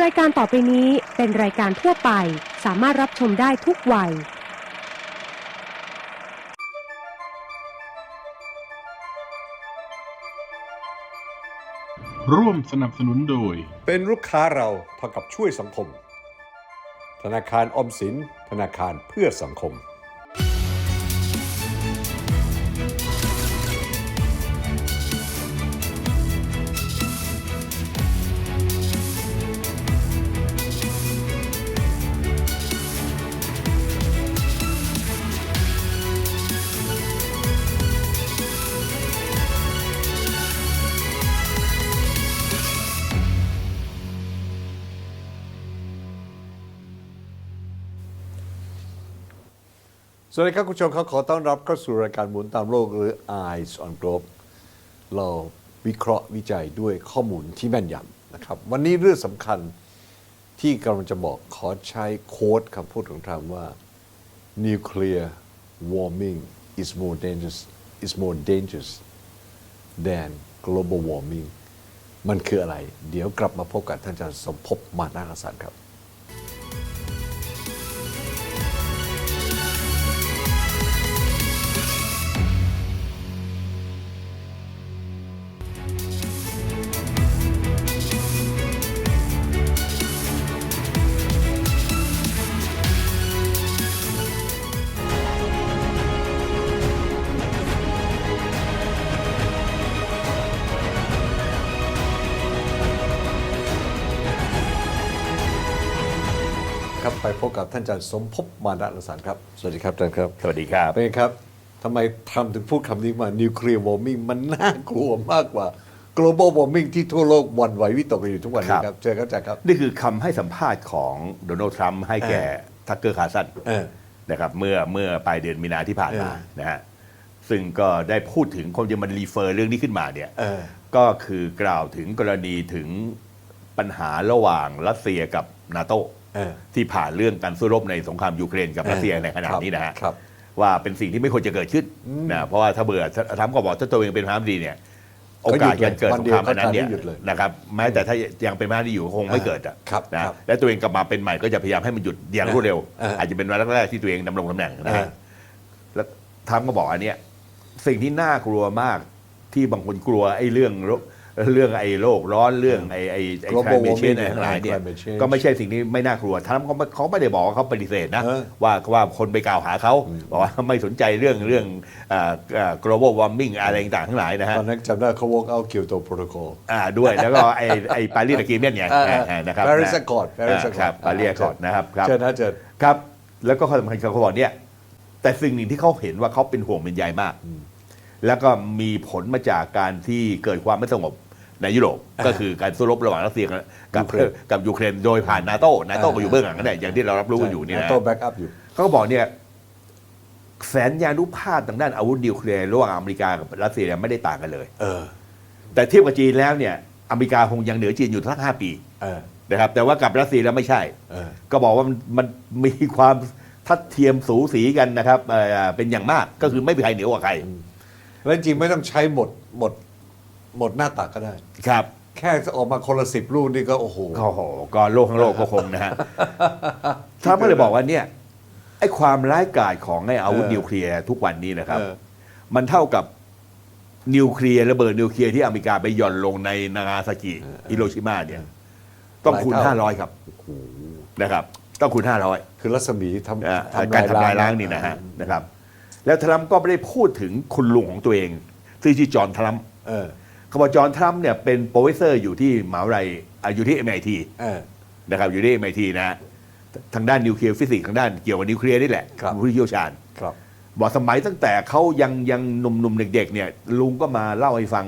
รายการต่อไปนี้เป็นรายการทั่วไป สามารถรับชมได้ทุกวัย ร่วมสนับสนุนโดย เป็นลูกค้าเราเท่ากับช่วยสังคม ธนาคารออมสิน ธนาคารเพื่อสังคม สวัสดีครับคุณผู้ชมครับขอต้อนรับเข้าสู่รายการหมุนตามโลกหรือ Eyes on Globe เราวิเคราะห์วิจัยด้วยข้อมูลที่แม่นยำนะครับ วันนี้เรื่องสำคัญที่กำลังจะบอกขอใช้โค้ดคำพูดของทรัมป์ว่า nuclear warming is more dangerous is more dangerous than global warming มันคืออะไร เดี๋ยวกลับมาพบกับท่านอาจารย์สมภพมานาคสันครับ พบกับท่านอาจารย์สมภพมานะรสารครับ สวัสดีครับอาจารย์ครับ สวัสดีครับเป็นไงครับทำไมทำถึงพูดคำนี้มา nuclear warming มันน่ากลัวมากกว่า global warming ที่ทั่วโลกหวันไหววิตกกันอยู่ทุกวันนี้คครัรับบเชิญครับอาจารย์ครับ นี่คือคำให้สัมภาษณ์ของโดนัลด์ทรัมป์ให้แก่เออทักเกอร์คาร์สันเออ นะครับเมื่อเมื่อปลายเดือนมีนาที่ผ่านมาเออ นะฮะซึ่งก็ได้พูดถึงคนจะมันรีเฟอร์เรื่องนี้ขึ้นมาเนี่ย เออ ก็คือกล่าวถึงกรณีถึงปัญหาระหว่างรัสเซียกับนาโตเออ ที่ผ่านเรื่องการสู้รบในสงครามยูเครนกับเออรัสเซียในขณะนี้นะฮะครับว่าเป็นสิ่งที่ไม่ควรจะเกิดขึ้นนะเพราะว่าถ้าเบื่อทรัมป์ก็บอกถ้าตัวเองเป็นประธานาธิบดีเนี่ยโอกาสการเกิดสงครามอันนั้นเนี่ยหยุดเลยนะครับแม้แต่ถ้ายังเป็นประธานาธิบดีอยู่คงไม่เกิดอะครับนะครับและตัวเองกลับมาเป็นใหม่ก็จะพยายามให้มันหยุดอย่างรวดเร็วเอออาจจะเป็นวันแรกๆที่ตัวเองดำรงตำแหน่งนะเอฮะอแล้วทรัมป์ก็บอกอันเนี้ยสิ่งที่น่ากลัวมากที่บางคนกลัวไอ้เรื่องโร เรื่องไอ้โลกร้อนเรื่องไอ้ไอ้ไอ้ Global climate change warming อะไรทั้งหลายเนี่ย climate change ก็ไม่ใช่สิ่งนี้ไม่น่ากลัวทรัมป์เขาไม่เขาไม่ได้บอกว่าเขาปฏิเสธนะ เออว่าว่าคนไปกล่าวหาเขาบอกว่าไม่สนใจเรื่องเรื่องอ่าอ่า global warming อะไรต่างๆทั้งหลายนะฮะ ตอนนั้นจำได้เขา walk out Kyoto Protocol อ่าด้วยแล้วก็ไอ้ไอ้ปารีสอะกีเมนเนี่ยอ่าอ่าอ่านะครับ Paris นะ Accord Paris อ่า Accord ครับปารีสอ่าอะคอร์ดนะครับครับ เชิญนะเชิญ ครับ แล้วก็ข้อสำคัญคือเขาบอกเนี่ยแต่สิ่งหนึ่งที่เขาเห็นว่าเขาเป็นห่วงเป็นใยมาก แล้วก็มีผลมาจากการที่เกิดความไม่สงบในยุโรปอ่าก็คือการสู้รบระหว่างรัสเซียกับยูเครนกับยูเครนโดยผ่านนาโต้นาโต้ก็อยู่เบื้องหลังนั่นแหละอย่างที่เรารับรู้กันอยู่นี่นะโต้แบ็กอัพอยู่เขาก็บอกเนี่ยแสนยานุภาพทางด้านอาวุธนิวเคลียร์ระหว่างอเมริกากับรัสเซียเนี่ยไม่ได้ต่างกันเลยเออ แต่เทียบกับจีนแล้วเนี่ยอเมริกาคงยังเหนือจีนอยู่สักห้าปีเออนะครับ แต่ว่ากับรัสเซียแล้วไม่ใช่เออก็บอกว่ามันมันมีความทัดเทียมสูสีกันนะครับเอ่อเป็นอย่างมากก็คือไม่มีใครเหนือกว่าใคร แล้วจริงๆไม่ต้องใช้หมดหมดหมดหน้าตักก็ได้ ครับ แค่ออกมาคนละสิบลูกนี่ก็โอ้โห โอ้โหก็โลกทั้งโลกก็คงนะฮะทรัมป์ก็เลยบอกว่าเนี่ยไอ้ความร้ายกาจของไอ้อาวุธเออนิวเคลียร์ทุกวันนี้นะครับ เออ มันเท่ากับนิวเคลียร์ระเบิดนิวเคลียร์ที่อเมริกาไปหย่อนลงในนางาซากิฮิโรชิมาเนี่ย ต้องคูณหลายเท่าห้าร้อยครับนะครับ ต้องคูณห้าร้อย คือรัศมีทำอ่าทำการทำลายล้างนี่นะฮะนะครับ แล้วทรัมป์ก็ไม่ได้พูดถึงคุณลุงของตัวเองซึ่งชื่อจอห์นทรัมป์เออเขาบอกจอห์นทรัมป์เนี่ยเป็นโปรเฟสเซอร์อยู่ที่มหาวิทยาลัยอ่าอยู่ที่ MIT เออ นะครับอยู่ที่ MIT นะฮะทางด้านนิวเคลียร์ฟิสิกส์ทางด้านเกี่ยวกับนิวเคลียร์นี่แหละครับ ผู้เชี่ยวชาญ ครับ บอกสมัยตั้งแต่เขายังยังหนุ่มๆเด็ก ๆ เนี่ย ลุงก็มาเล่าให้ฟัง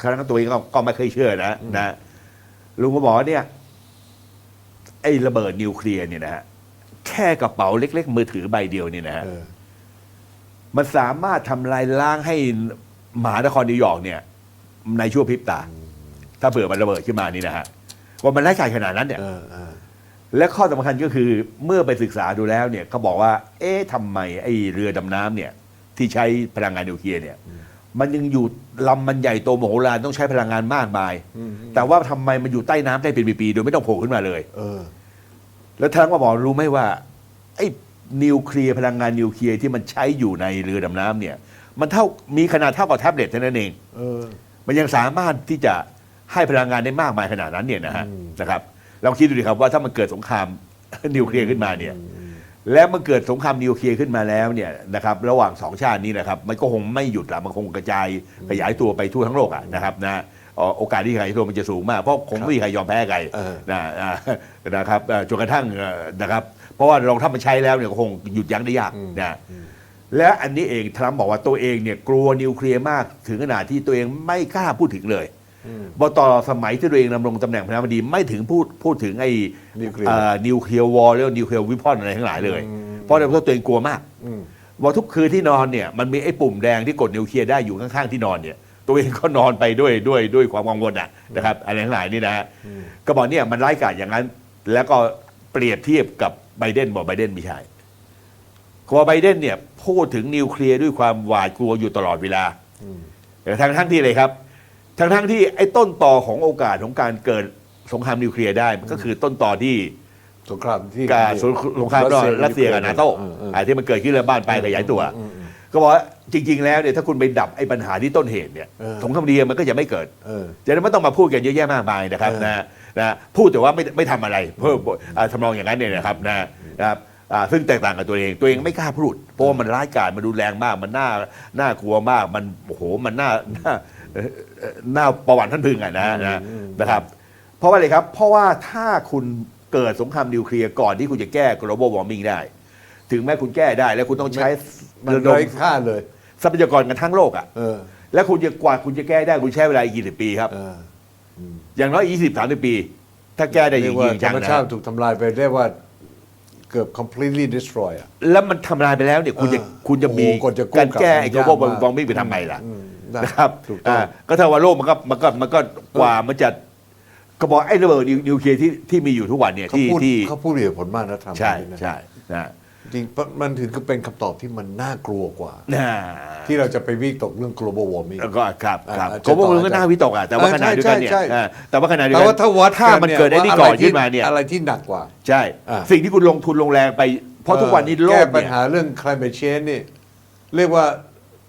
ครั้งตัวเองก็ก็ไม่เคยเชื่อนะนะ ลุงก็บอกว่าเนี่ย ไอ้ระเบิดนิวเคลียร์เนี่ยนะฮะแค่กระเป๋าเล็ก ๆ มือถือใบเดียวเนี่ยนะฮะเออ มันสามารถทำลายล้างให้มหานครนิวยอร์กเนี่ย ในชั่วพริบตา ถ้าเผื่อมันระเบิดขึ้นมานี่นะฮะว่ามันไร้ายกาจขนาดนั้นเนี่ย เออเออและข้อสำคัญก็คือเมื่อไปศึกษาดูแล้วเนี่ยเขาบอกว่า เอ๊ะทำไมไอ้เรือดำน้ำเนี่ย ที่ใช้พลังงานนิวเคลียร์เนี่ย มันยังอยู่ลำมันใหญ่โตโมโหลานต้องใช้พลังงานมากมายแต่ว่าทำไมมันอยู่ใต้น้ำได้เป็นปีๆโดยไม่ต้องโผล่ขึ้นมาเลย เออ แล้วท่านก็บอกรู้ไหมว่า ไอ้ นิวเคลียร์พลังงานนิวเคลียร์ที่มันใช้อยู่ในเรือดำน้ำเนี่ย มันเท่ามีขนาดเท่ากับแท็บเล็ตเท่านั้นเองเออมันยังสามารถที่จะให้พลังงานได้มากมายขนาดนั้นเนี่ยนะฮะอืมนะครับลองคิดดูดิครับว่าถ้ามันเกิดสงครามนิวเคลียร์ขึ้นมาเนี่ย แล้วมันเกิดสงครามนิวเคลียร์ขึ้นมาแล้วเนี่ยนะครับ ระหว่างสองชาตินี้นะครับ มันก็คงไม่หยุดละมันคงกระจายขยายตัวไปทั่วทั้งโลกอะนะครับนะเอ่อโอกาสที่ขยายตัวมันจะสูงมากเพราะคงไม่มีใครยอมแพ้ใครเออนะอ่านะครับเอ่อจนกระทั่งเอ่อนะครับเพ ราะว่าลองถ้ามันใช้แล้วเนี่ยก็คงหยุดยั้งได้ยากนะและอันนี้เองทรัมป์บอกว่าตัวเองเนี่ยกลัวนิวเคลียร์มากถึงขนาดที่ตัวเองไม่กล้าพูดถึงเลยบอตอนสมัยที่ตัวเองดำรงตำแหน่งประธานาธิบดีไม่ถึงพูดพูดถึงไอ้นิวเคลียร์เอ่อนิวเคลียร์วอลหรือนิวเคลียร์วิพอนอะไรทั้งหลายเลย เพราะตัวเองกลัวมากอืมว่าทุกคืนที่นอนเนี่ยมันมีไอ้ปุ่มแดงที่กดนิวเคลียร์ได้อยู่ข้างๆที่นอนเนี่ย ตัวเองก็นอนไปด้วยด้วยด้วยความกังวลอะนะครับอะไรทั้งหลายนี่นะฮะก็บอกเนี่ยมันร้ายกาจอย่างนั้น แล้วก็เปรียบเทียบกับ ไบเดนบอกไบเดนไม่ใช่เพราะว่าไบเดนเนี่ยพูดถึงนิวเคลียร์ด้วยความหวาดกลัวอยู่ตลอดเวลาแต่ทั้งทั้งที่เลยครับ ทั้งทั้งที่ไอ้ต้นต่อของโอกาสของการเกิดสงครามนิวเคลียร์ได้มันก็คือต้นต่อที่สงครามที่การสงครามระหว่างรัสเซียกับนาโต้เออเอออ่าที่มันเกิดขึ้นแล้วบ้านปลายขยายตัว ก็บอกว่าจริง ๆ แล้วเนี่ยถ้าคุณไปดับไอ้ปัญหาที่ต้นเหตุเนี่ยเออสงครามนิวเคลียร์มันก็จะไม่เกิดเออจะได้ไม่ต้องมาพูดกันเยอะแยะมากมายนะครับเออนะ นะพูดแต่ว่าไม่ไม่ทำอะไร เพิ่มอ่าทำนองอย่างนั้นเนี่ยนะครับนะนะครับอ่าซึ่งแตกต่างกับตัวเอง ตัวเองไม่กล้าพูดเพราะว่ามันร้ายกาจมันรุนแรงมาก มันน่าน่ากลัวมาก มันโอ้โหมันน่าน่าเอ่อเอ่อน่าประวัติท่านพึงอะนะนะนะครับ เพราะว่าอะไรครับ เพราะว่าถ้าคุณเกิดสงครามนิวเคลียร์ก่อนที่คุณจะแก้ global warming ได้ ถึงแม้คุณแก้ได้ แล้วคุณต้องใช้มันระดมไร้ค่าเลย ทรัพยากรกันทั้งโลกอะ เออ แล้วคุณจะกว่าคุณจะแก้ได้คุณใช้เวลาอีกกี่สิบปีครับ เออ อย่างน้อยยี่สิบสามสิบปี ถ้าแก้ได้จเรีริยงกว่าๆธรจังรมนะชาติถูกทำลายไปได้ว่าเกือบ completely destroy อะ แล้วมันทำลายไปแล้วเนี่ยคุณจะเออคุณจะมีโอ้โหกว่าจะกู้การแก้กลับไอ้มัน global ยากมาก warming ไปทำไมล่ะอืมได้นะครับถูกต้อง อ่าก็ถ้าว่าโลกมันก็มันก็มันก็กว่ามันจะก็บอกไอ้ระเบิดนิวเคลียร์ที่ที่มีอยู่ทุกวันเนี่ยเขาที่พูดที่ เขาพูดเหตุผลมากนะทำใช่นะ ใช่นะ จริงๆมันถึงก็เป็นคำตอบที่มันน่ากลัวกว่านะที่เราจะไปวิตกเรื่อง global warming แล้วก็ครับครับอ่าก็ว่ามันจะต่อก็น่าวิตกอะแต่ว่าเออขณะเดียวกันเนี่ยใช่ใช่อ่าแต่ว่าขณะเดียวแต่กัว่าถ้าวัดถ้ามันยเกิดไอ้นี่ว่าก่อนะรขึ้นมาเนี่ยอะไรที่หนักกว่า ใช่อ่าสิ่งที่คุณลงทุนลงแรงไป เพราะทุกวันนี้โลแก้กปัญเนี่ยหาเรื่อง climate change นี่เรียกว่า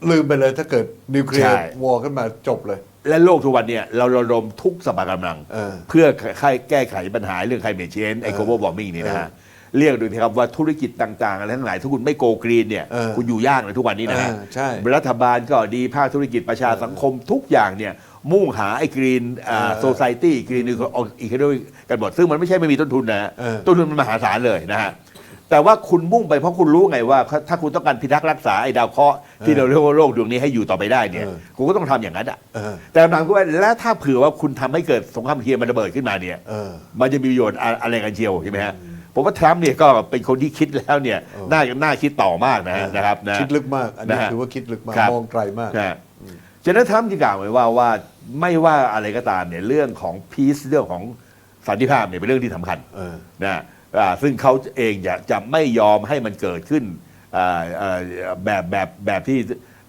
ลืมไปเลยถ้าเกิดนิวเคลียใช่ร์วอร์ขึ้นมาจบเลย และโลกทุกวันเนี่ยเราระดมทุกสภากำลังเออเพื่อแก้ไขปัญหาเรื่องไคลเม e เชนไอ้ global warming นี่นะฮะ เรียกดูสิครับว่าธุรกิจต่างๆอะไรทั้งหลายถ้าคุณไม่โกกรีนเนี่ยเออคุณอยู่ยากเลยทุกวันนี้นะฮะเออใช่รัฐบาลก็ดีภาคธุรกิจประชาสังคมทุกอย่างเนี่ยมุ่งหาไอ้กรีนอ่าเออโซซ i ตี้กรีนอีโคโนมิกันหมด ซึ่งมันไม่ใช่ไม่มีต้นทุนนะฮะเออ ต้นทุนมันมหาศาลเลยนะฮะแต่ว่าคุณมุ่งไปเพราะคุณรู้ไงว่า ถ้าคุณต้องการพิทักษ์รักษาไอ้ดาวเคราะห์ที่เราเรียกว่าโลกดวงนี้ให้อยู่ต่อไปได้เนี่ยเออคุณก็ต้องทำอย่างนั้นอะเออ แต่คำถามก็ว่าแล้วถ้าเผื่อว่าคุณทำให้เกิดสงครามนิวเคลียร์มันระเบิดขึ้นมาเนี่ย เออ มันจะมีประโยชน์อะอะไรกันเชียวใช่ไหมฮะ ผมว่าทรัมป์เนี่ยก็เป็นคนที่คิดแล้วเนี่ยเออน่าน่าคิดต่อมากนะฮะนะครับนะคิดลึกมาก อันนี้นะฮะถือว่าคิดลึกมากครับมองไกลมากนะฉะนั้นทรัมป์จึงกล่าวไว้ว่าว่าไม่ว่าอะไรก็ตามเนี่ยเรื่องของพีซเรื่องของสันติภาพเนี่ยเป็นเรื่องที่สำคัญเออนะอ่าซึ่งเขาเองจะจะไม่ยอมให้มันเกิดขึ้นอ่าอ่าแบบแบบแบบที่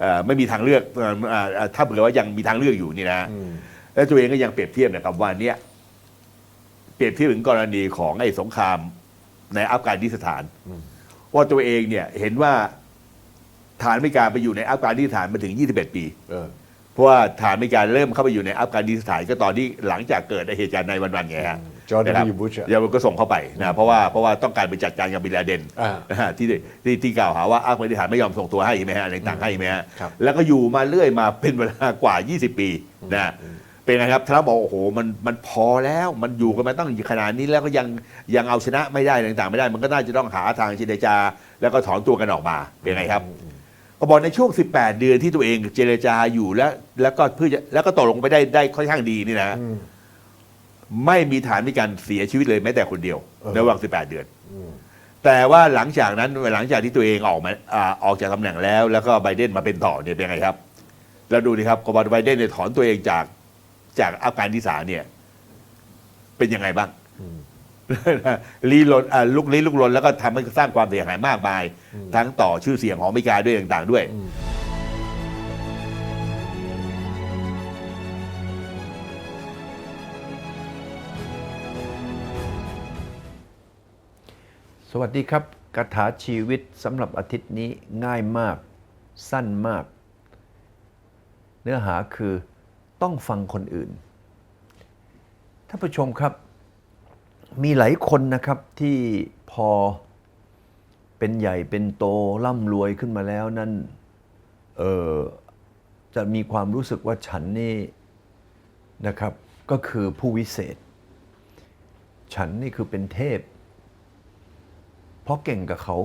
อ่าไม่มีทางเลือกอ่าอ่าอ่าถ้าเผื่อว่ายังมีทางเลือกอยู่นี่นะอืมแล้วตัวเองก็ยังเปรียบเทียบนะครับว่าเนี่ยเปรียบเทียบถึงกรณีของไอ้สงคราม ในอัฟกานิสถานว่าตัวเองเนี่ยเห็นว่าฐานอเมริกาไปอยู่ในอัฟกานิสถานมาถึง 21 ปีเออเพราะว่าฐานอเมริกาเริ่มเข้าไปอยู่ในอัฟกานิสถานก็ตอนที่หลังจากเกิดเหตุการณ์ในวันๆไงฮะจอร์แดนนะครับยูบุชอะเดี๋ยวมันก็ส่งเข้าไปนะเพราะว่าเพราะว่าต้องการไปจัดการกับบินลาเดนอ่านะฮะที่ที่ที่กล่าวหาว่าอัฟกานิสถานไม่ยอมส่งตัวให้ใช่ไหมฮะอะไรต่างๆให้ใช่ไหมฮะครับแล้วก็อยู่มาเรื่อยมาเป็นเวลากว่า 20 ปีนะ เป็นไงครับทรัมป์บอกโอ้โหมันมันพอแล้วมันอยู่กันมาตั้งขนาดนี้แล้วก็ยังยังเอาชนะไม่ได้อะไรต่างๆ ไม่ได้ มันก็น่าจะต้องหาทางเจรจา แล้วก็ถอนตัวกันออกมาเป็นไงครับก็บอกในช่วง 18 เดือนที่ตัวเองเจรจาอยู่แล้ว แล้วก็เพื่อจะแล้วก็ตกลงไปได้ได้ค่อนข้างดีนี่นะอืมไม่มีฐานมีการเสียชีวิตเลยแม้แต่คนเดียวเออในระหว่าง 18 เดือนอืมแต่ว่าหลังจากนั้นหลังจากที่ตัวเองออกมาอาออกจากตำแหน่งแล้ว แล้วก็ไบเดนมาเป็นต่อเนี่ยเป็นไงครับ แล้วดูดิครับกบฏไบเดนเนี่ยถอนตัวเองจาก จากอัฟกานิสถานเนี่ยเป็นยังไงบ้างลีลนลุกลี้ลุกลนแล้วก็ทำให้สร้างความเสียหายมากมาย ทั้งต่อชื่อเสียงของอเมริกาด้วยต่างๆ ด้วยสวัสดีครับคาถาชีวิตสำหรับอาทิตย์นี้ง่ายมาก สั้นมาก เนื้อหาคือ ต้องฟังคนอื่นท่านผู้ชมครับ มีหลายคนนะครับที่พอเป็นใหญ่เป็นโตร่ำรวยขึ้นมาแล้วนั้นเออจะมีความรู้สึกว่าฉันนี่นะครับก็คือผู้วิเศษ ฉันนี่คือเป็นเทพ เพราะเก่งกับเขา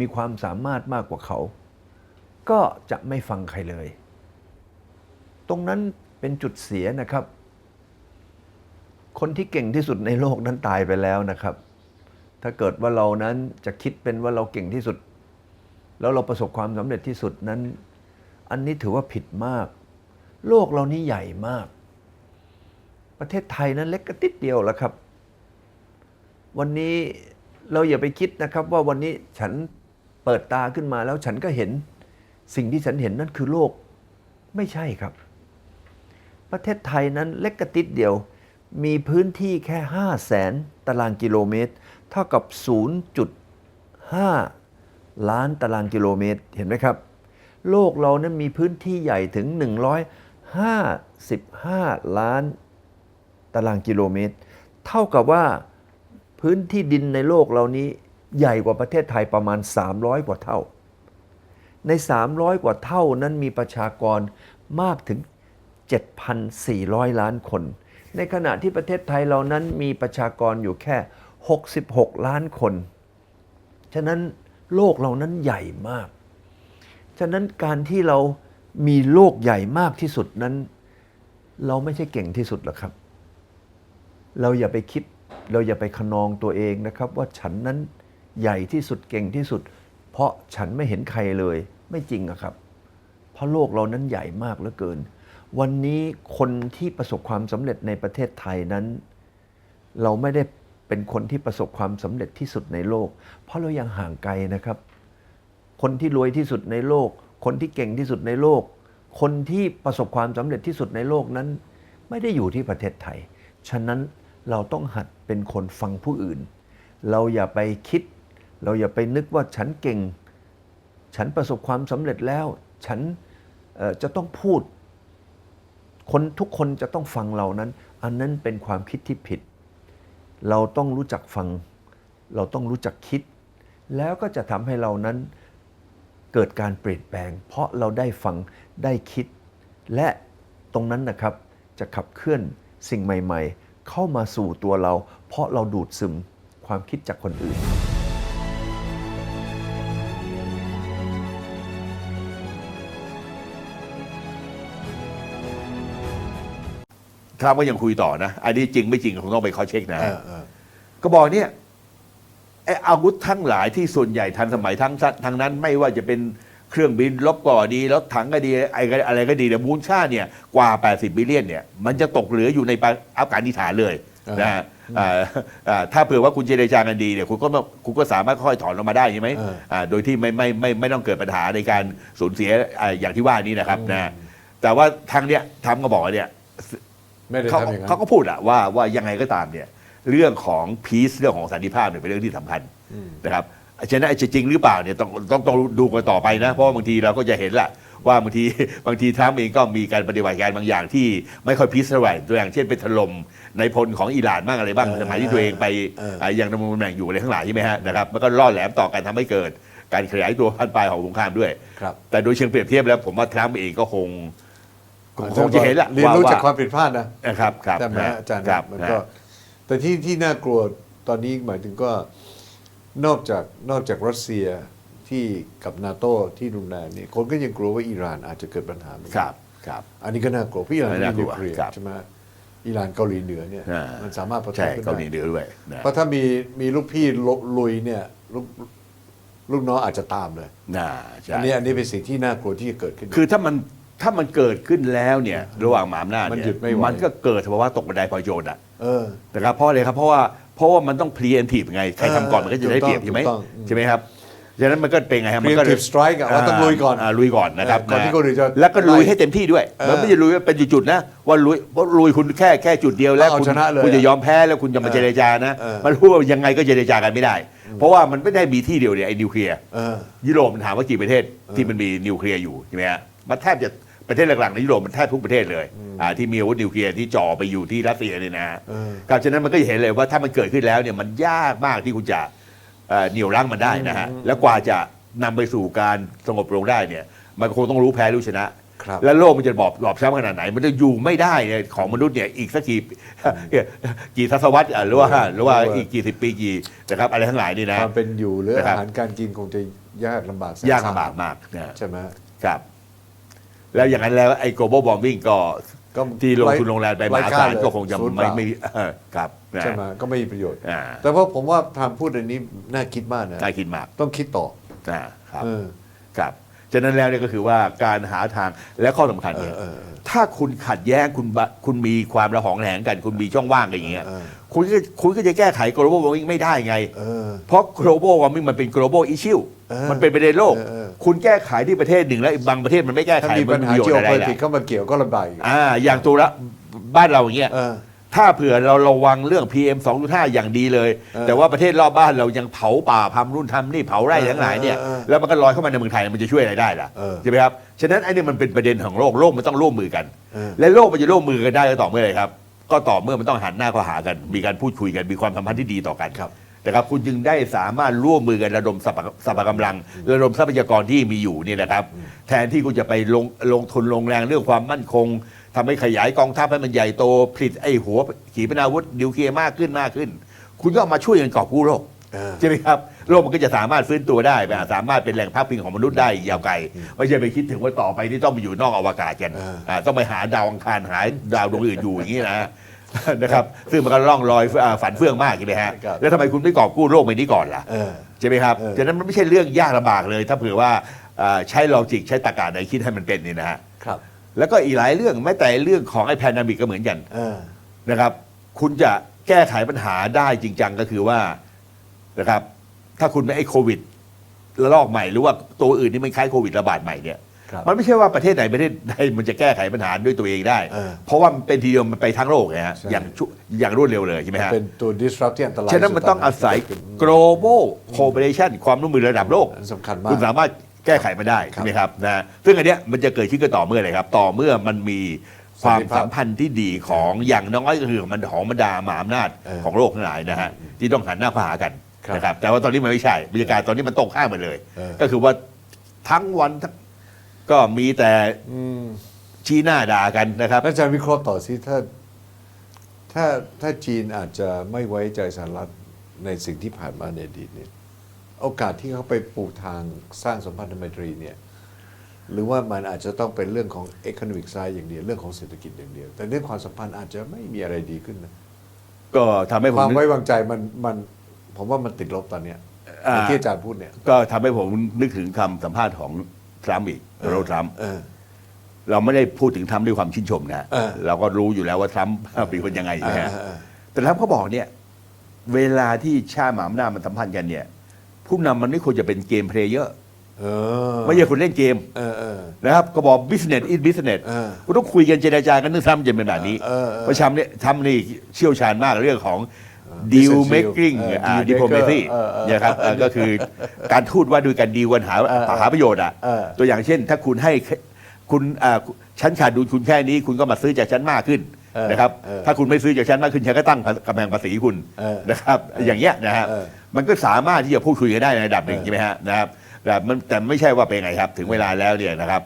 มีความสามารถมากกว่าเขา ก็จะไม่ฟังใครเลย ตรงนั้น เป็นจุดเสียนะครับ คนที่เก่งที่สุดในโลกนั้นตายไปแล้วนะครับ ถ้าเกิดว่าเรานั้นจะคิดเป็นว่าเราเก่งที่สุด แล้วเราประสบความสำเร็จที่สุดนั้น อันนี้ถือว่าผิดมาก โลกเรานี้ใหญ่มาก ประเทศไทยนั้นเล็กกระติดเดียวแล้วครับ วันนี้เราอย่าไปคิดนะครับว่าวันนี้ฉันเปิดตาขึ้นมาแล้วฉันก็เห็น สิ่งที่ฉันเห็นนั่นคือโลกไม่ใช่ครับ ประเทศไทยนั้นเล็กกระติดเดียว มีพื้นที่แค่ 5 0 0แสนตารางกิโลเมตร เท่ากับ 0.5 ล้านตารางกิโลเมตร เห็นไหมครับ โลกเรานั้นมีพื้นที่ใหญ่ถึง 155 ล้านตารางกิโลเมตร เท่ากับว่าพื้นที่ดินในโลกเรานี้ใหญ่กว่าประเทศไทยประมาณ 300 กว่าเท่า ใน 300 กว่าเท่านั้นมีประชากรมากถึง 7,400 ล้านคน ในขณะที่ประเทศไทยเรานั้นมีประชากรอยู่แค่ 66 ล้านคน ฉะนั้นโลกเรานั้นใหญ่มาก ฉะนั้นการที่เรามีโลกใหญ่มากที่สุดนั้น เราไม่ใช่เก่งที่สุดหรอกครับ เราอย่าไปคิดเราอย่าไปขนองตัวเองนะครับว่าฉันนั้นใหญ่ที่สุดเก่งที่สุด เพราะฉันไม่เห็นใครเลยไม่จริงอะครับ เพราะโลกเรานั้นใหญ่มากเหลือเกิน วันนี้คนที่ประสบความสำเร็จในประเทศไทยนั้น เราไม่ได้เป็นคนที่ประสบความสำเร็จที่สุดในโลก เพราะเรายังห่างไกลนะครับ คนที่รวยที่สุดในโลก คนที่เก่งที่สุดในโลก คนที่ประสบความสำเร็จที่สุดในโลกนั้น ไม่ได้อยู่ที่ประเทศไทย ฉะนั้นเราต้องหัดเป็นคนฟังผู้อื่น เราอย่าไปคิด เราอย่าไปนึกว่าฉันเก่ง ฉันประสบความสำเร็จแล้ว ฉันจะต้องพูด คนทุกคนจะต้องฟังเรานั้น อันนั้นเป็นความคิดที่ผิด เราต้องรู้จักฟัง เราต้องรู้จักคิด แล้วก็จะทำให้เรานั้นเกิดการเปลี่ยนแปลง เพราะเราได้ฟังได้คิด และตรงนั้นนะครับจะขับเคลื่อนสิ่งใหม่ ๆ เข้ามาสู่ตัวเรา เพราะเราดูดซึมความคิดจากคนอื่น ครับก็ยังคุยต่อนะ อันนี้จริงไม่จริงคงต้องไปขอเช็คนะ เออเออก็บอกเนี่ยไอ้อาวุธทั้งหลายที่ส่วนใหญ่ทันสมัยทั้งทางนั้น ไม่ว่าจะเป็นเครื่องบินลบก็ดีรถถังก็ดีไอ้ก็อะไรก็ดีแต่มูลค่าเนี่ยกว่า 80 บิลเลียนเนี่ยมันจะตกเหลืออยู่ในอัฟกานิสถานเลยนะฮะอ่าอ่าถ้าเผื่อว่าคุณเจรจากันดีเนี่ยคุณก็มาคุณก็สามารถค่อยๆถอนออกมาได้ใช่ไหมเอออ่าโดยที่ไม่ไม่ไม่ไม่ต้องเกิดปัญหาในการสูญเสียอ่าอย่างที่ว่านี้นะครับนะแต่ว่าทางเนี้ยทำก็บอกว่าเนี่ย ไม่ได้เขาทำอย่างนั้นเขาก็พูดอะว่าว่ายังไงก็ตามเนี่ยเรื่องของพีซเรื่องของสันติภาพเนี่ยเป็นเรื่องที่สำคัญนะครับฉะนั้นจะจริงหรือเปล่าเนี่ยต้องต้องต้องดูกันต่อไปนะ เพราะว่าบางทีเราก็จะเห็นแหละว่าบางทีบางทีทรัมป์เองก็มีการปฏิบัติการบางอย่างที่ไม่ค่อยพีซเท่าไหร่ตัวอย่างเช่นเป็นถล่มในพลของอิหร่านบ้างอะไรบ้างเออสมัยที่ตัวเองไปเอออ่ายังดำรงตำแหน่งอยู่อะไรทั้งหลายใช่ไหมฮะนะครับมันก็ล่อแหลมต่อกันทำให้เกิดการขยายตัวพันปลายของสงครามด้วยครับแต่โดยเชิงเปรียบเทียบแล้วผมว่าทรัมป์เองก็คง คงจะเห็นแหละเรียนรู้ว่าจากความผิดพลาดนะนะครับครับใช่ไหมนะฮะอาจารย์ครับมันก็นะแต่ที่ที่น่ากลัวตอนนี้หมายถึงก็นอกจากนอกจากรัสเซียที่กับนาโต้ที่รุนแรงเนี่ยคนก็ยังกลัวว่าอิหร่านอาจจะเกิดปัญหาเหมือนคกัรับครับ อันนี้ก็น่ากลัวเพราะอิหร่านมีน่ากลันิววเคลียร์ครับใช่ไหมอิหร่านเกาหลีเหนือเนี่ยอ่ามันสามารถประทุใช่ขึ้นเกาหลีได้เหนือด้วยนะเพราะถ้ามีมีลูกพี่ลลุยเนี่ยลูกลูกน้องอาจจะตามเลยน่าใช่อันนี้อันนี้เป็นสิ่งที่น่ากลัวที่จะเกิดขึ้น คือถ้ามัน ถ้ามันเกิดขึ้นแล้วเนี่ยระหว่างหมหาอำนาจมันเนี่หยุดไม่ไหว มันก็เกิดภาวะตกบันไดพลอยโจรอะเออ นะครับเพราะอะไรครับเพราะว่าเพราะว่ามันต้อง preemptive ไงใครทำก่อนมันก็จะได้ถูกต้องเปรียบใช่ไหมถูกต้องใช่ไหมครับฉะนั้นมันก็เป็นไงครับมันก็ preemptive strike อะว่าต้องลุยก่อนาลุยก่อนนะครับเออก่อนที่คนอื่นจะแล้วก็ลุยไล่ให้เต็มที่ด้วยเออมันไม่ใช่ลุยเป็นจุดๆนะว่าลุยเพราะลุยคุณแค่แค่จุดเดียวแล้วต้องเอาคุณชนะเลยคุณจะยอมแพ้แล้วคุณจะมาเออเจรจานะเออ มันรู้ว่ายังไงก็เจรจากันไม่ได้ เพราะว่ามันไม่ได้มีที่เดียวเนี่ยไอ้นิวเคลียร์ เออ ยุโรปมันถามว่ากี่ประเทศที่มันมีนิวเคลียร์อยู่ใช่ไหมฮะมันแทบจะ ประเทศหลักๆในยุโรปมันแทบทุกประเทศเลยอ่าที่มีอาวุธนิวเคลียร์ที่จ่อไปอยู่ที่รัสเซียเนี่ยนะฮะเออครับฉะนั้นมันก็จะเห็นเลยว่าถ้ามันเกิดขึ้นแล้วเนี่ยมันยากมากที่คุณจะเอ่อเหนี่ยวรั้งมันได้นะฮะแล้วกว่าจะนำไปสู่การสงบลงได้เนี่ย มันคงต้องรู้แพ้รู้ชนะครับแล้วโลกมันจะบอบบอบช้ำขนาดไหน มันจะอยู่ไม่ได้เนี่ยของมนุษย์เนี่ยอีกสักกี่กี่ทศวรรษอะหรือว่าหรือว่าอีกกี่สิบปีกี่นะครับอะไรทั้งหลายนี่นะความเป็นอยู่หรือนะครัอาบหารการกินคงจะยากลำบากแสนยากสลำบากมากนะใช่ไหมครับ แล้วอย่างนั้นแล้วไอ้ global warming ก็ก็ที่ลงทุนลงแรงไปมหาศาลก็คงจะศูนย์เปไม่ล่าไม่เออครับนะใช่ไหมก็ไม่มีประโยชน์ อ่าแต่ว่าผมว่าทางพูดอันนี้น่าคิดมากนะน่าคิดมากต้องคิดต่อนะครับเออ ครับฉะนั้นแล้วเนี่ยก็คือว่าการหาทางและข้อสำคัญเนี่ยเออเออเออถ้าคุณขัดแย้งคุณบะคุณมีความระหองระแหงกัน คุณมีช่องว่างกันอย่างเงี้ยเออ คุณก็คุณก็จะแก้ไข global warming ไม่ได้ไง เออ เพราะ global warming มันเป็น global issue เออ มันเป็นประเด็นโลกเออเออคุณแก้ไขที่ประเทศหนึ่งแล้วอีกบางประเทศมันไม่แก้ไขถ้ามีปัญหาประโยชเกี่ยวน์อะไรกับล่ะติเข้ามาเกี่ยวก็ลำบากอีกอ่าอย่างตัวละบ้านเราอย่างเงี้ยเออถ้าเผื่อเราระวังเรื่อง PM 2.5 อย่างดีเลยเออแต่ว่าประเทศรอบบ้านเรายังเผาป่าทำรุ่นทำนี่เผาไร่ทั้งหลายเนี่ยเออเออเออแล้วมันก็ลอยเข้ามาในเมืองไทยมันจะช่วยอะไรได้ล่ะเออใช่ไหมครับฉะนั้นไอ้นี่มันเป็นประเด็นของโลกโลกมันต้องร่วมมือกันเออและโลกมันจะร่วมมือกันได้ก็ต่อเมื่อไหร่ครับ ก็ต่อเมื่อมันต้องหันหน้าเข้าหากัน มีการพูดคุยกันมีความสัมพันธ์ที่ดีต่อกันครับ นะครับคุณจึงได้สามารถร่วมมือกันระดมสรรพสรรพกำลังระดมทรัพยากรที่มีอยู่เนี่ยนะครับ แทนที่คุณจะไปลงลงทุนลงแรงเรื่องความมั่นคงทำให้ขยายกองทัพให้มันใหญ่โตผลิตไอ้หัวขีปนาวุธนิวเคลียร์มากขึ้นมากขึ้น คุณก็เอามาช่วยกันกอบกู้โลกเออใช่ไหมครับโลกมันก็จะสามารถฟื้นตัวได้สามารถเป็นแหล่งพักพิงของมนุษย์ได้ยาวไกลไม่ใช่ไปคิดถึงว่าต่อไปที่ต้องไปอยู่นอกอวกาศกันเอออ่าต้องไปหาดาวอังคารหาดาวดวงอื่นอยู่อย่างนี้นะ นะครับซึ่งมันก็ล่องลอยอ่าฝันเฟื่องมากใช่ไหมฮะครับแล้วทำไมคุณไม่กอบกู้โลกใบนี้ก่อนล่ะเออ ใช่ไหมครับเออ ฉะนั้นมันไม่ใช่เรื่องยากลำบากเลย ถ้าเผื่อว่าอ่าใช้ลอจิกใช้ตรรกะในคิดให้มันเป็นนี่นะฮะครับ แล้วก็อีกหลายเรื่องแม้แต่เรื่องของไอ้แพนดมิกก็เหมือนกัน เออ นะครับคุณจะแก้ไขปัญหาได้จริงจังก็คือว่านะครับถ้าคุณไม่ไอ้โควิดระลอกใหม่ หรือว่าตัวอื่นที่มันคล้ายโควิดระบาดใหม่เนี่ยครับ มันไม่ใช่ว่าประเทศไหนประเทศใดมันจะแก้ไขปัญหาด้วยตัวเองได้ เออ เพราะว่ามันเป็นทีเดียวมันไปทั้งโลกไงฮะใช่อย่างชุอย่างรวดเร็วเลยใช่ไหมฮะ เป็นตัว disrupt ที่อันตรายฉะนั้นมันต้องสุดอาศัย global cooperation ความร่วมมือระดับโลกอันสำคัญมากคุณสามารถแก้ไขมาได้ครับใช่ไหมครับนะซึ่งอันเนี้ยมันจะเกิดขึ้นก็ต่อเมื่อไหร่ครับ ต่อเมื่อมันมีความสันติภาพสัมพันธ์ที่ดีของอย่างน้อยก็คือมันของบรรดามหาอำนาจเออของโลกทั้งหลายนะฮะที่ต้องหันหน้าเข้าหากันครับนะครับแต่ว่าตอนนี้มันไม่ใช่บรรยากาศตอนนี้มันตรงข้ามไปเลย เออ ก็คือว่าทั้งวันทั้ง ก็มีแต่อืมชี้หน้าด่ากันนะครับ แล้วอาจารย์วิเคราะห์ต่อสิถ้าถ้าถ้าจีนอาจจะไม่ไว้ใจสหรัฐในสิ่งที่ผ่านมาในอดีตเนี่ยโอกาสที่เขาไปปลูกทางสร้างสัมพันธไมตรีเนี่ย หรือว่ามันอาจจะต้องเป็นเรื่องของ economic side อย่างเดียว เรื่องของเศรษฐกิจอย่างเดียว แต่เรื่องความสัมพันธ์อาจจะไม่มีอะไรดีขึ้นนะก็ทำให้ผความมไว้วางใจมันมันผมว่ามันติดลบตอนเนี้ยอ่าอย่างที่อาจารย์พูดเนี่ย ก็ทำให้ผมนึกถึงคำสัมภาษณ์ของ ทรัมป์อีกโดนัลด์ทรัมป์เออ เราไม่ได้พูดถึงทรัมป์ด้วยความชื่นชมนะเออ เราก็รู้อยู่แล้วว่าทรัมป์เป็นคนยังไงนะฮะ เออเออแต่ทรัมป์เขาบอกเนี่ย เวลาที่ชาติมหาอำนาจมันสัมพันธ์กันเนี่ย ผู้นำมันไม่ควรจะเป็นเกมเพลเยอร์เออไม่ใช่คนเล่นเกมเออเออ นะครับก็บอก business is business เออคุณต้องคุยกันเจรจากันนึกทรัมป์จะเป็นแบบนี้เออเออ เพราะทรัมป์เนี่ยทรัมป์นี่เชี่ยวชาญมากเรื่องของ deal business deal making เอออ่า deal diplomacy maker เออเออเนี่ยครับเออก็คือการทูดว่าด้วยการดีลกันหาเออเออหาประโยชน์อะเออตัวอย่างเช่น ถ้าคุณให้คุณอ่าฉันขาดดุลคุณแค่นี้ คุณก็มาซื้อจากฉันมากขึ้นเออนะครับเออถ้าคุณไม่ซื้อจากฉันมากขึ้นฉันก็ตั้งกำแพงภาษีคุณเออนะครับ อย่างเงี้ยนะครับเออมันก็สามารถที่จะพูดคุยกันได้ในระดับหนึ่งเออใช่ไหมฮะนะครับแต่มันแต่ไม่ใช่ว่าเป็นไงครับ ถึงเวลาแล้วเนี่ยนะครับ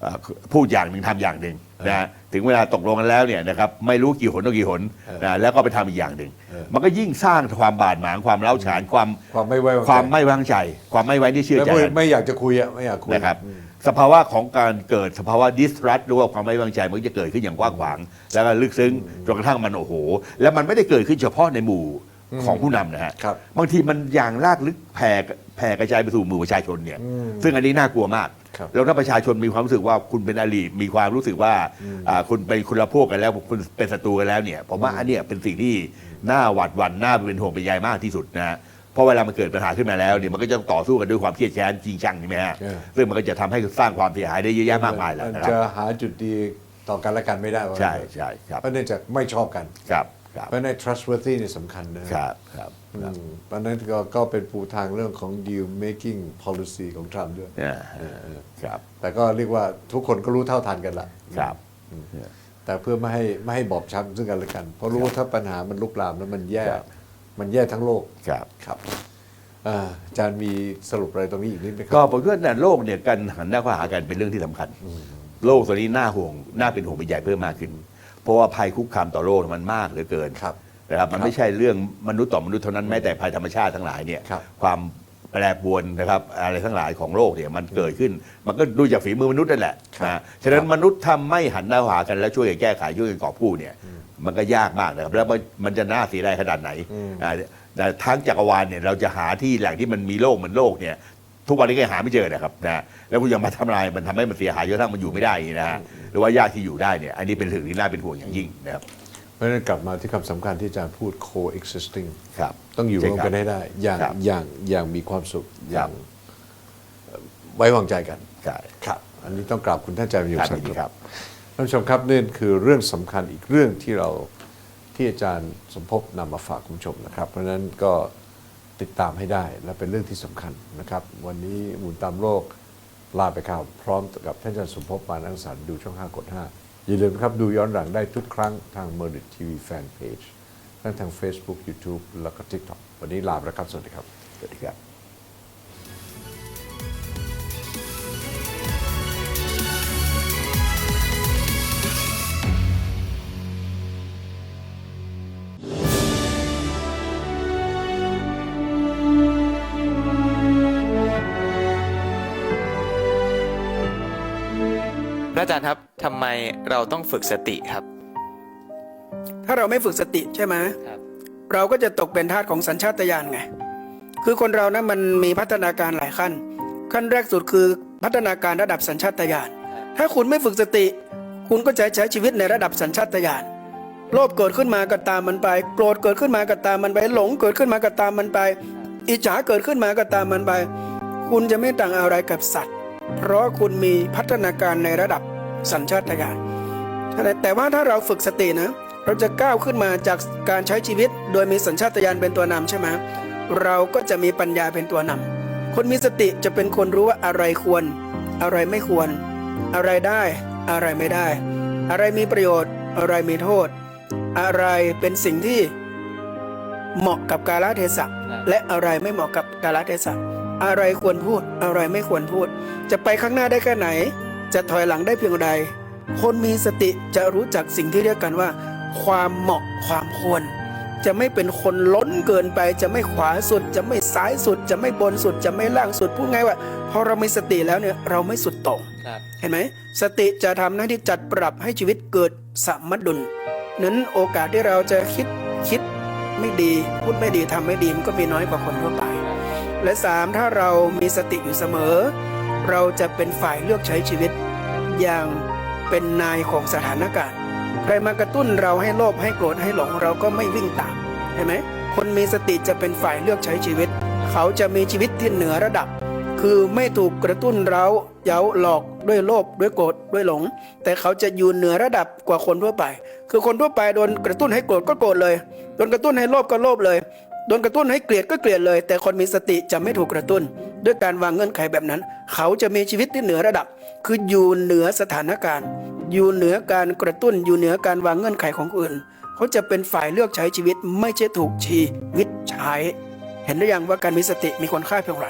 เอ่อพูดอย่างหนึ่งทำอย่างหนึ่ง นะฮะถึงเวลาตกลงกันแล้วเนี่ยนะครับไม่รู้กี่หนต่อกี่หนนะแล้วก็ไปทำอีกอย่างหนึ่งเออมันก็ยิ่งสร้างความบาดหมางความเล้าฉานความความไม่ไว้วางใจความไม่วางใจ ความไม่ไว้ที่เชื่อแล้วใจไม่กันไม่อยากจะคุยอะไม่อยากคุยนะครับอืมสภาวะของการเกิดสภาวะดิสรัตหรือว่าความไม่วางใจมันก็จะเกิดขึ้นอย่างกว้างขวาง แล้วก็ลึกซึ้งจนกระทั่งมันโอ้โห แล้วมันไม่ได้เกิดขึ้นเฉพาะในหมู่ของผู้นำนะฮะครับบางทีมันอย่างลากลึกแผ่แผ่กระจายไปสู่หมู่ประชาชนเนี่ยอืมซึ่งอันนี้น่ากลัวมากครับ แล้วถ้าประชาชนมีความรู้สึกว่าคุณเป็นอลีมีความรู้สึกว่าอ่าคุณเป็นคนละพวกกันแล้วคุณเป็นศัตรูกันแล้วเนี่ยผมว่าอันเนี้ยเป็นสิ่งที่น่าหวาดหวั่นน่าเป็นห่วงเป็นใยมากที่สุดนะฮะเพราะเวลามันเกิดปัญหาขึ้นมาแล้วเนี่ยมันก็จะต้องต่อสู้กันด้วยความเครียดแค้นจริงจังใช่ไหมฮะเออซึ่งมันก็จะทำให้สร้างความเสียหายได้เยอะแยะมากมายแหล้วมันนะคจะรับหาจุดดีต่อกันและกันไม่ได้ว่าใช่ใช่ครับเพราะเนื่องจากไม่ชอบกันครับครับ เพราะใน trustworthy นี่สำคัญนะครับครับอืมเพราะฉะนั้นก็ก็เป็นปูทางเรื่องของ deal making policy ของทรัมป์ด้วยอ่าครับแต่ก็เรียกว่าทุกคนก็รู้เท่าทันกันละครับแต่เพื่อไม่ให้ไม่ให้บอบช้ำซึ่งกันและกัน เพราะรู้ว่าถ้าปัญหามันลุกลามแล้วมันแย่ครับมันแย่ทั้งโลกครับครับอ่าอาจารย์มีสรุปอะไรตรงนี้อีกนิดไหมคก็รับผมคิดว่าเนี่ยโลกเนี่ยการหันหน้าเข้าหากันเป็นเรื่องที่สำคัญ โลกตัวนี้น่าห่วงน่าเป็นห่วงเป็นใหญ่เพิ่มมากขึ้น เพราะว่าภัยคุกคามต่อโลกมันมากเหลือเกินครับนะครับมันไม่ใช่เรื่องมนุษย์ต่อมนุษย์เท่านั้นแม้แต่ภัยธรรมชาติทั้งหลายเนี่ยครับ ความแปรปรวนนะครับอะไรทั้งหลายของโลกเนี่ยมันเกิดขึ้น มันก็ดูจากฝีมือมนุษย์นั่นแหละครับนะฉะนั้นมนุษย์ถ้าไม่หันหน้าเข้าหากันแล้วช่วยกันแก้ไขช่วยกันกอบกู้เนี่ยมันก็ยากมากนะครับแล้วมันมันจะน่าเสียดายขนาดไหนอ่า แต่ทั้งจักรวาลเนี่ยเราจะหาที่แหล่งที่มันมีโลกเหมือนโลกเนี่ย ทุกวันนี้ก็หาไม่เจอนะครับนะแล้วคุณยังมาทำลายมันทำให้มันเสียหายจนกระทั่งมันอยู่ไม่ได้นะฮะหรือว่ายากที่อยู่ได้เนี่ยอันนี้เป็นสิ่งที่น่าเป็นห่วงอย่างยิ่งนะครับเพราะฉะนั้นกลับมาที่คำสำคัญที่อาจารย์พูด coexisting ครับ ต้องอยู่ใช่ร่วมครับกันให้ได้ อย่างครับ อย่างอย่างมีความสุขคอรัย่าบงเอ่อไว้วางใจกัน ใช่ครับ อันนี้ต้องกราบคุณท่านอาจารย์ประโยครับสักยินดีดิ์ครับ ท่านผู้ชมครับนี่คือเรื่องสำคัญอีกเรื่องที่เราที่อาจารย์สมภพนำมาฝากคุณผู้ชมนะครับ เพราะฉะนั้นก็ ติดตามให้ได้ และเป็นเรื่องที่สำคัญนะครับ วันนี้หมุนตามโลกลาไปครับพร้อมกับท่านอาจารย์สมภพปานังสรรดูช่อง 5 กด 5 อย่าลืมครับดูย้อนหลังได้ทุกครั้งทาง m e r d i t TV Fan Page ทั้งทาง Facebook YouTube แล้วก็ TikTok วันนี้ลาไปแล้วครับ สวัสดีครับ สวัสดีครับ อาจารย์ครับทำไมเราต้องฝึกสติครับ ถ้าเราไม่ฝึกสติใช่ไหมครับ เราก็จะตกเป็นทาสของสัญชาตญาณไง คือคนเรานะมันมีพัฒนาการหลายขั้น ขั้นแรกสุดคือพัฒนาการระดับสัญชาตญาณ ถ้าคุณไม่ฝึกสติ คุณก็จะใช้ชีวิตในระดับสัญชาตญาณ โลภเกิดขึ้นมาก็ตามมันไป โกรธเกิดขึ้นมาก็ตามมันไป หลงเกิดขึ้นมาก็ตามมันไป อิจฉาเกิดขึ้นมาก็ตามมันไป คุณจะไม่ต่างอะไรกับสัตว์ เพราะคุณมีพัฒนาการในระดับ สัญชาตญาณแต่ว่าถ้าเราฝึกสตินะเราจะก้าวขึ้นมาจากการใช้ชีวิต โดยมีสัญชาตญาณเป็นตัวนำใช่ไหมเราก็จะมีปัญญาเป็นตัวนำคนมีสติจะเป็นคนรู้ว่าอะไรควร อะไรไม่ควร อะไรได้อะไรไม่ได้ อะไรมีประโยชน์ อะไรมีโทษ อะไรเป็นสิ่งที่เหมาะกับกาลเทศะและอะไรไม่เหมาะกับกาลเทศะอะไรควรพูดอะไรไม่ควรพูด จะไปข้างหน้าได้แค่ไหน จะถอยหลังได้เพียงใด คนมีสติจะรู้จักสิ่งที่เรียกกันว่า ความเหมาะความควร จะไม่เป็นคนล้นเกินไป จะไม่ขวาสุด จะไม่ซ้ายสุด จะไม่บนสุด จะไม่ล่างสุดพูดง่ายว่าพอเรามีสติแล้วเนี่ยเราไม่สุดโต่งครับเห็นไหมสติจะทำหน้าที่จัดปรับให้ชีวิตเกิดสมดุลนั้นโอกาสที่เราจะคิดคิดไม่ดีพูดไม่ดีทำไม่ดีมันก็มีน้อยกว่าคนทั่วไป และสามถ้าเรามีสติอยู่เสมอ เราจะเป็นฝ่ายเลือกใช้ชีวิต อย่างเป็นนายของสถานการณ์ ใครมากระตุ้นเราให้โลภให้โกรธให้หลงเราก็ไม่วิ่งตามเห็นไหมคนมีสติจะเป็นฝ่ายเลือกใช้ชีวิต เขาจะมีชีวิตที่เหนือระดับ คือไม่ถูกกระตุ้นเราเย้าหลอกด้วยโลภด้วยโกรธด้วยหลง แต่เขาจะอยู่เหนือระดับกว่าคนทั่วไป คือคนทั่วไปโดนกระตุ้นให้โกรธก็โกรธเลยโดนกระตุ้นให้โลภก็โลภเลย โดนกระตุ้นให้เกลียดก็เกลียดเลย แต่คนมีสติจะไม่ถูกกระตุ้น ด้วยการวางเงื่อนไขแบบนั้น เขาจะมีชีวิตที่เหนือระดับ คืออยู่เหนือสถานการณ์ อยู่เหนือการกระตุ้น อยู่เหนือการวางเงื่อนไขของคนอื่น เขาจะเป็นฝ่ายเลือกใช้ชีวิต ไม่ใช่ถูกชีวิตใช้ เห็นหรือยังว่าการมีสติมีคุณค่าเพียงไร